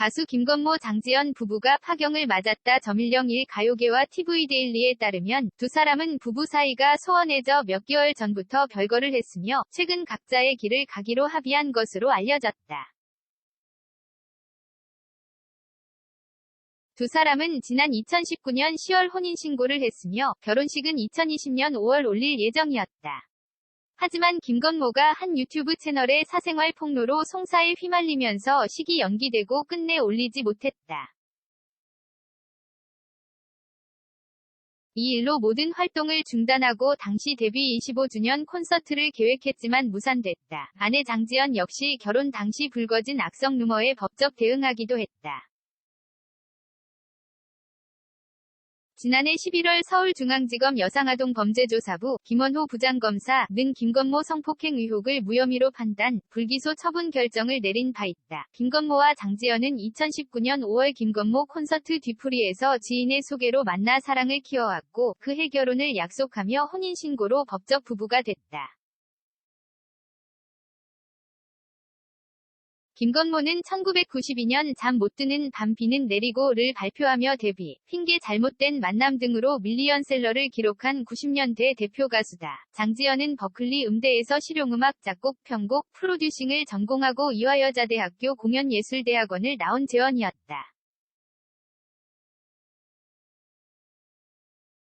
가수 김건모 장지연 부부가 파경을 맞았다 점일령1 가요계와 TV데일리에 따르면 두 사람은 부부 사이가 소원해져 몇 개월 전부터 별거를 했으며 최근 각자의 길을 가기로 합의한 것으로 알려졌다. 두 사람은 지난 2019년 10월 혼인신고를 했으며 결혼식은 2020년 5월 올릴 예정이었다. 하지만 김건모가 한 유튜브 채널의 사생활 폭로로 송사에 휘말리면서 식이 연기되고 끝내 올리지 못했다. 이 일로 모든 활동을 중단하고 당시 데뷔 25주년 콘서트를 계획했지만 무산됐다. 아내 장지연 역시 결혼 당시 불거진 악성 루머에 법적 대응하기도 했다. 지난해 11월 서울중앙지검 여상아동 범죄조사부 김원호 부장검사 는 김건모 성폭행 의혹을 무혐의로 판단, 불기소 처분 결정을 내린 바 있다. 김건모와 장지연은 2019년 5월 김건모 콘서트 뒤풀이에서 지인의 소개로 만나 사랑을 키워왔고 그해 결혼을 약속하며 혼인신고로 법적 부부가 됐다. 김건모는 1992년 잠 못 드는 밤 비는 내리고를 발표하며 데뷔, 핑계 잘못된 만남 등으로 밀리언셀러를 기록한 90년대 대표 가수다. 장지연은 버클리 음대에서 실용음악 작곡, 편곡, 프로듀싱을 전공하고 이화여자대학교 공연예술대학원을 나온 재원이었다.